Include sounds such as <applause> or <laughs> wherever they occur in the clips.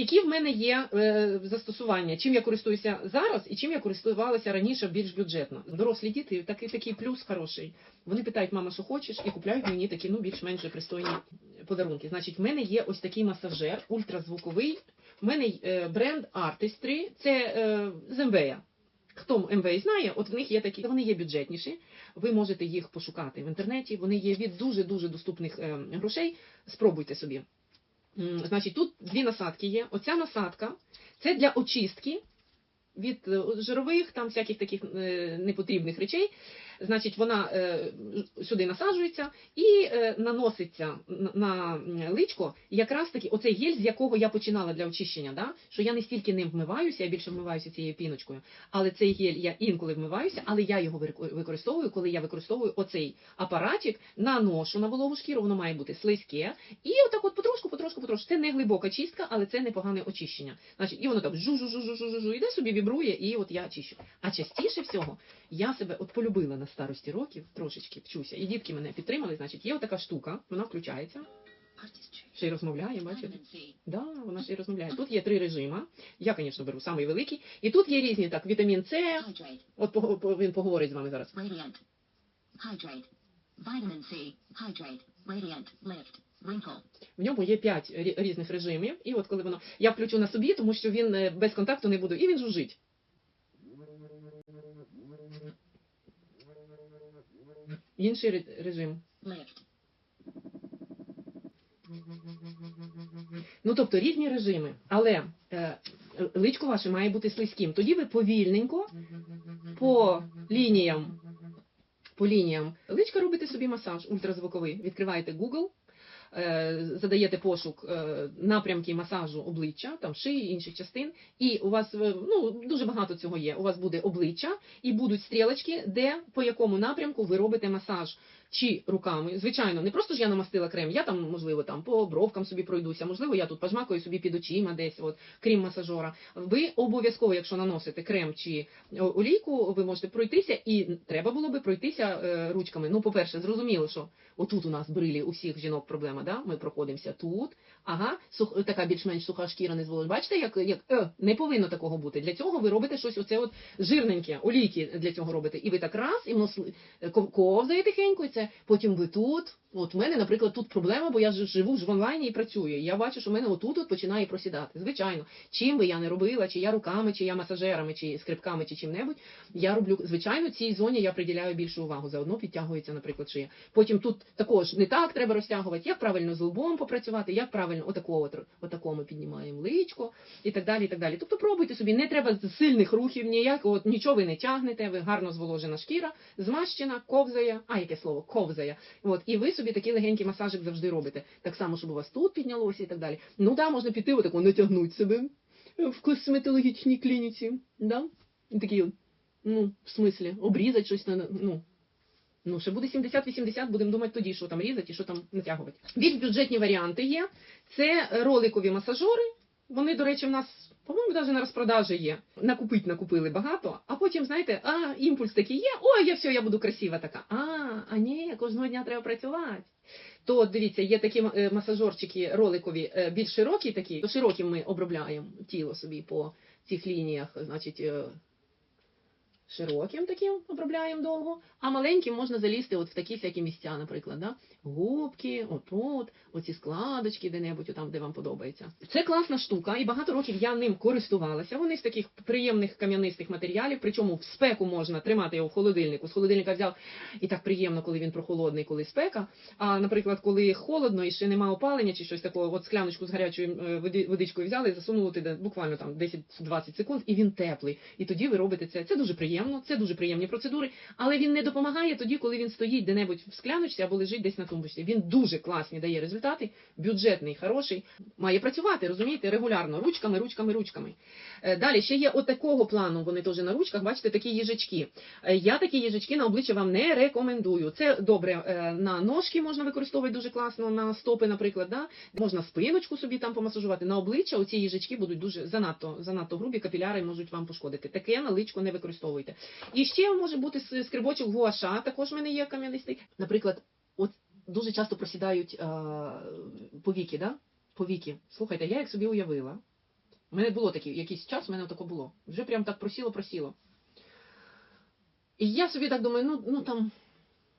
Які в мене є е, застосування, чим я користуюся зараз і чим я користувалася раніше більш бюджетно. Дорослі діти такий такий плюс хороший. Вони питають, мама, що хочеш, і купляють мені такі ну більш-менш пристойні подарунки. Значить, в мене є ось такий масажер ультразвуковий. В мене е, бренд Artistry, це е, з МВЯ. Хто МВ знає, от в них є такі, вони є бюджетніші. Ви можете їх пошукати в інтернеті. Вони є від дуже дуже доступних е, грошей. Спробуйте собі. Значить, тут дві насадки є. Оця насадка це для очистки від е, жирових, там всяких таких е, непотрібних речей. Значить, вона е, сюди насаджується і е, наноситься на, личко якраз таки оцей гель, з якого я починала для очищення. Да? Що я не стільки ним вмиваюся, я більше вмиваюся цією піночкою. Але цей гель я інколи вмиваюся, але я його використовую, коли я використовую оцей апаратик, наношу на вологу шкіру, воно має бути слизьке. І отак от потрошку, потрошку, потрошку. Це не глибока чистка, але це непогане очищення. Значить, і воно так жу жу жу жу жу жу жу іде собі, вібрує, і от я очищу. А частіше всього я себе от полюбила на старості років, трошечки вчуся. І дітки мене підтримали. Значить, є отака штука, вона включається, ще й розмовляє, бачите? Да, вона ще й розмовляє. Тут є три режима. Я, звісно, беру самий великий. І тут є різні так: вітамін С. От по- він поговорить з вами зараз. radiant. Hydrate. Vitamin C. Hydrate. Radiant. Lift. Wrinkle. В ньому є п'ять різних режимів. І от коли воно я включу на собі, тому що він е, без контакту не буде, і він жужить. Інший ре- режим. Ну тобто різні режими, але е, личко ваше має бути слизьким. Тоді ви повільненько по лініям, по лініям личка робите собі масаж ультразвуковий. Відкриваєте Google, задаєте пошук е, напрямки масажу обличчя, там шиї, інших частин, і у вас е, ну дуже багато цього є. У вас буде обличчя і будуть стрілочки, де по якому напрямку ви робите масаж. Чи руками, звичайно, не просто ж я намастила крем, я там, можливо, там по бровкам собі пройдуся, можливо, я тут пожмакаю собі під очима десь, от, крім масажора. Ви обов'язково, якщо наносите крем чи олійку, ви можете пройтися, і треба було би пройтися е, ручками. Ну, по-перше, зрозуміло, що отут у нас брилі у всіх жінок проблема, да? ми проходимося тут, ага, сух, така більш-менш суха шкіра не зволить. Бачите, як, як е, не повинно такого бути. Для цього ви робите щось оце от жирненьке, олійки для цього робите. І ви так раз, і воно ковзає тихенько, і це потім ви тут. От в мене, наприклад, тут проблема, бо я живу ж в онлайні і працюю. Я бачу, що в мене отут от починає просідати. Звичайно, чим би я не робила, чи я руками, чи я масажерами, чи скрипками, чи чим-небудь, я роблю звичайно цій зоні я приділяю більшу увагу. Заодно підтягується, наприклад, шия. Потім тут також не так треба розтягувати, як правильно з лбом попрацювати, як правильно отакого от, отако ми піднімаємо личко і так далі. і так далі. Тобто пробуйте собі, не треба сильних рухів ніяк, от нічого ви не тягнете, ви гарно зволожена шкіра, змащена, ковзає, а яке слово, ковзає. От, і ви собі такий легенький масажик завжди робите. Так само, щоб у вас тут піднялося і так далі. Ну да, можна піти отако натягнути себе в косметологічній клініці. Да? І такі, ну, в смислі, обрізати щось на ну. Ну, ще буде 70-80, будемо думати тоді, що там різати і що там натягувати. Більш бюджетні варіанти є. Це роликові масажори. Вони, до речі, в нас, по-моєму, навіть на розпродажі є. Накупить накупили багато, а потім, знаєте, а, імпульс такий є, ой, я все, я буду красива така. А, а ні, кожного дня треба працювати. То дивіться, є такі е, масажорчики роликові, е, більш широкі такі, то широким ми обробляємо тіло собі по цих лініях, значить, е, широким таким обробляємо довго, а маленьким можна залізти от в такі всякі місця, наприклад, да? губки, отут, оці складочки, де-небудь, там, де вам подобається. Це класна штука, і багато років я ним користувалася. Вони з таких приємних кам'янистих матеріалів, причому в спеку можна тримати його в холодильнику. З холодильника взяв і так приємно, коли він прохолодний, коли спека. А, наприклад, коли холодно і ще нема опалення чи щось такого, от скляночку з гарячою е, водичкою взяли, засунули туди буквально там 10-20 секунд, і він теплий. І тоді ви робите це. Це дуже приємно, це дуже приємні процедури, але він не допомагає тоді, коли він стоїть де-небудь в скляночці або лежить десь на тумбочці. Він дуже класні дає результати, бюджетний, хороший, має працювати, розумієте, регулярно, ручками, ручками, ручками. Е, Далі ще є отакого плану, вони теж на ручках, бачите, такі їжачки. Е, Я такі їжачки на обличчя вам не рекомендую. Це добре е, на ножки можна використовувати дуже класно, на стопи, наприклад. Да? Можна спиночку собі там помасажувати. На обличчя оці їжачки будуть дуже занадто, занадто грубі, капіляри можуть вам пошкодити. Таке на личко не використовуйте. І ще може бути скрибочок гуаша, також в мене є кам'янистий. Наприклад, от дуже часто просідають е, повіки, да? повіки. Слухайте, я як собі уявила, У мене було такі, якийсь час, у мене тако було. Вже прям так просіло, просіло. І я собі так думаю, ну, ну там,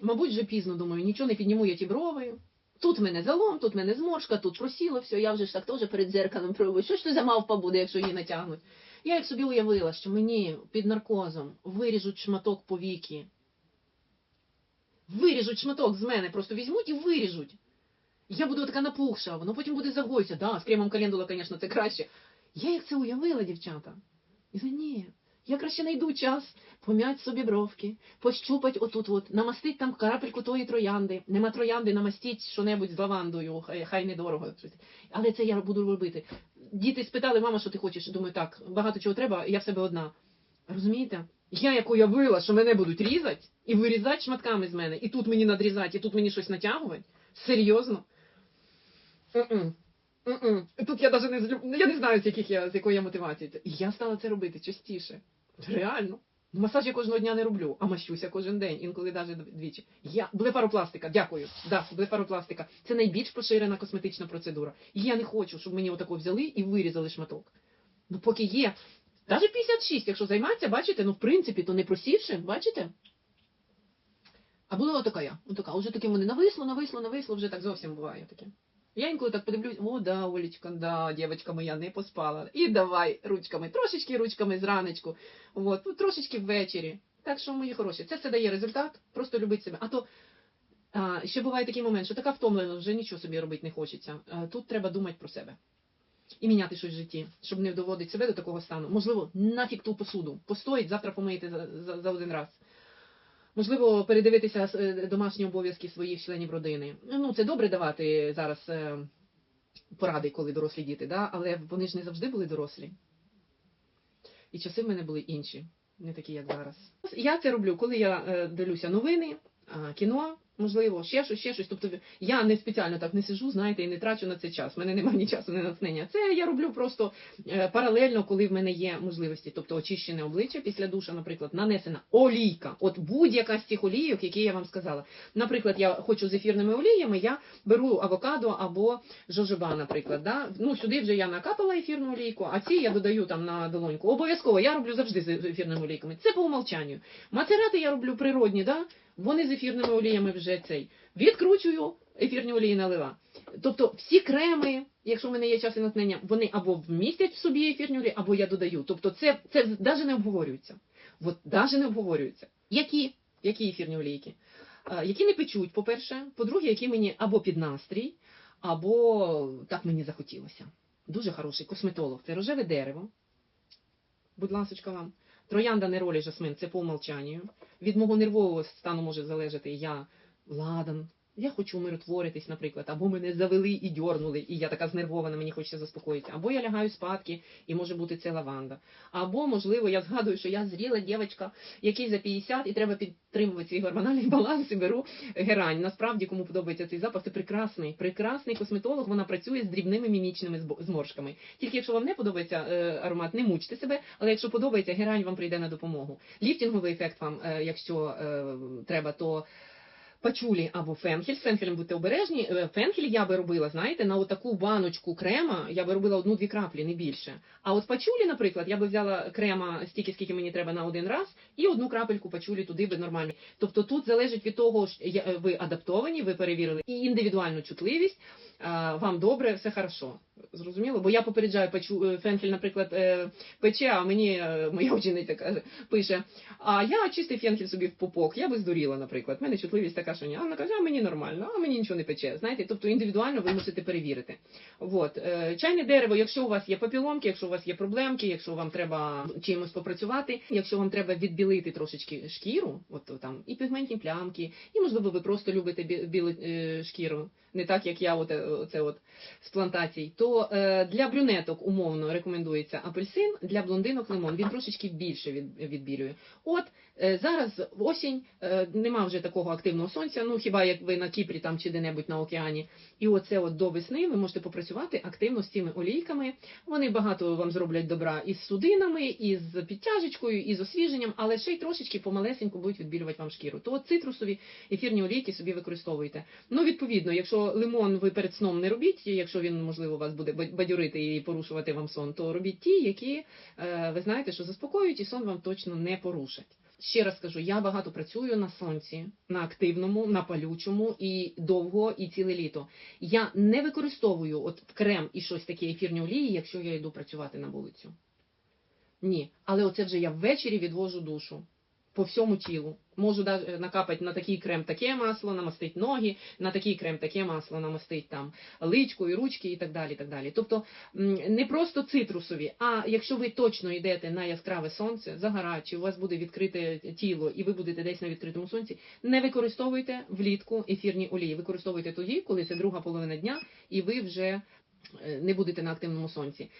мабуть, вже пізно думаю, нічого не підніму я ті брови. Тут в мене залом, тут в мене зморшка, тут просіло, все, я вже ж так теж перед дзеркалом пробую. Що ж це за мавпа буде, якщо її натягнуть? Я як собі уявила, що мені під наркозом виріжуть шматок повіки. Виріжуть шматок з мене, просто візьмуть і виріжуть. Я буду така напухша, воно потім буде загойся. Да, з кремом календула, звісно, це краще. Я як це уявила, дівчата. І за ні. Я краще знайду час пом'ять собі бровки, пощупать отут, от, намастить там крапельку тої троянди. Нема троянди, намастіть що-небудь з лавандою, хай, хай недорого. Але це я буду робити. Діти спитали, мама, що ти хочеш? Думаю, так, багато чого треба, я в себе одна. Розумієте? Я як уявила, що мене будуть різати і вирізати шматками з мене, і тут мені надрізати, і тут мені щось натягувати. Серйозно? Mm-mm. Mm-mm. Тут я навіть не я не знаю, з яких я з якої я мотивації. І я стала це робити частіше. Реально. Масаж я кожного дня не роблю, а мащуся кожен день, інколи навіть двічі. Я блефаропластика, дякую. Да, блефаропластика. Це найбільш поширена косметична процедура. Я не хочу, щоб мені отако взяли і вирізали шматок. Ну, поки є. Навіть 56, якщо займатися, бачите, ну в принципі, то не просівши, бачите? А була отака я. Отака. Уже таке вони нависло, нависло, нависло, вже так зовсім буває таке. Я інколи так подивлюсь, о, да, Олечка, да, дівчинка моя не поспала. І давай ручками, трошечки ручками зранечку, от, ну, трошечки ввечері. Так що, мої хороші, це все дає результат, просто любить себе. А то а, ще буває такий момент, що така втомлена, вже нічого собі робити не хочеться. А, тут треба думати про себе. І міняти щось в житті, щоб не доводити себе до такого стану. Можливо, нафіг ту посуду. Постоїть, завтра помиєте за, за, за один раз. Можливо, передивитися е, домашні обов'язки своїх членів родини. Ну, це добре давати зараз е, поради, коли дорослі діти, да? але вони ж не завжди були дорослі. І часи в мене були інші, не такі, як зараз. Я це роблю, коли я е, дивлюся новини, кіно, можливо, ще щось, ще щось. Тобто я не спеціально так не сижу, знаєте, і не трачу на це час. У мене немає <laughs> ні часу, ні натхнення. Це я роблю просто е, паралельно, коли в мене є можливості. Тобто очищене обличчя після душа, наприклад, нанесена олійка. От будь-яка з цих олійок, які я вам сказала. Наприклад, я хочу з ефірними оліями, я беру авокадо або жожоба, наприклад. Да? Ну, сюди вже я накапала ефірну олійку, а ці я додаю там на долоньку. Обов'язково я роблю завжди з ефірними олійками. Це по умолчанню. Мацерати я роблю природні, да? Вони з ефірними оліями вже цей. Відкручую, ефірні олії налила. Тобто всі креми, якщо в мене є час і натхнення, вони або вмістять в собі ефірні олії, або я додаю. Тобто це, це навіть не обговорюється. От навіть не обговорюється. Які? Які ефірні олійки? Які не печуть, по-перше. По-друге, які мені або під настрій, або так мені захотілося. Дуже хороший косметолог. Це рожеве дерево. Будь ласочка вам. Троянда не ролі жасмин це по умолчанню. Від мого нервового стану може залежати я ладан. Я хочу умиротворитись, наприклад, або мене завели і дьорнули, і я така знервована, мені хочеться заспокоїтися. Або я лягаю спадки, і може бути це лаванда. Або, можливо, я згадую, що я зріла дівчинка, якій за 50, і треба підтримувати свій гормональний баланс і беру герань. Насправді, кому подобається цей запах, це прекрасний, прекрасний косметолог. Вона працює з дрібними мімічними зморшками. Тільки якщо вам не подобається е, аромат, не мучте себе, але якщо подобається, герань вам прийде на допомогу. Ліфтинговий ефект вам, е, якщо е, треба, то пачулі або фенхель. З фенхелем будьте обережні. Е, Фенхель я би робила, знаєте, на отаку баночку крема я би робила одну-дві краплі, не більше. А от пачулі, наприклад, я би взяла крема стільки, скільки мені треба на один раз, і одну крапельку пачулі туди би нормально. Тобто тут залежить від того, е, ви адаптовані, ви перевірили і індивідуальну чутливість. Вам добре, все хорошо. Зрозуміло? Бо я попереджаю пачу е, фенхель, наприклад, е, пече, а мені е, моя учениця каже, пише: а я чистий фенхель собі в пупок, я би здуріла, наприклад. У мене чутливість така, що ні. А вона каже, а мені нормально, а мені нічого не пече. Знаєте, тобто індивідуально ви мусите перевірити. От. Чайне дерево, якщо у вас є папіломки, якщо у вас є проблемки, якщо вам треба чимось попрацювати, якщо вам треба відбілити трошечки шкіру, от там і пігментні плямки, і можливо ви просто любите білу шкіру, не так як я, от, оце от з плантацій, то е, для брюнеток умовно рекомендується апельсин, для блондинок лимон. Він трошечки більше від, відбілює. От е, зараз осінь, е, нема вже такого активного сонця. Ну хіба як ви на Кіпрі там чи де-небудь на океані. І оце от до весни ви можете попрацювати активно з цими олійками. Вони багато вам зроблять добра із судинами, із підтяжечкою, із освіженням, але ще й трошечки помалесенько будуть відбілювати вам шкіру. То от цитрусові ефірні олійки собі використовуйте. Ну, відповідно, якщо лимон ви перед сном не робіть, якщо він, можливо, у вас вас буде бадь- бадьорити і порушувати вам сон, то робіть ті, які е, ви знаєте, що заспокоюють, і сон вам точно не порушать. Ще раз кажу, я багато працюю на сонці, на активному, на палючому і довго, і ціле літо. Я не використовую от крем і щось таке ефірні олії, якщо я йду працювати на вулицю. Ні, але оце вже я ввечері відвожу душу по всьому тілу. Можу даже накапати на такий крем таке масло, намастить ноги, на такий крем таке масло намастить там личку і ручки і так далі. Так далі. Тобто не просто цитрусові, а якщо ви точно йдете на яскраве сонце, загорають, чи у вас буде відкрите тіло, і ви будете десь на відкритому сонці, не використовуйте влітку ефірні олії. Використовуйте тоді, коли це друга половина дня, і ви вже е, не будете на активному сонці.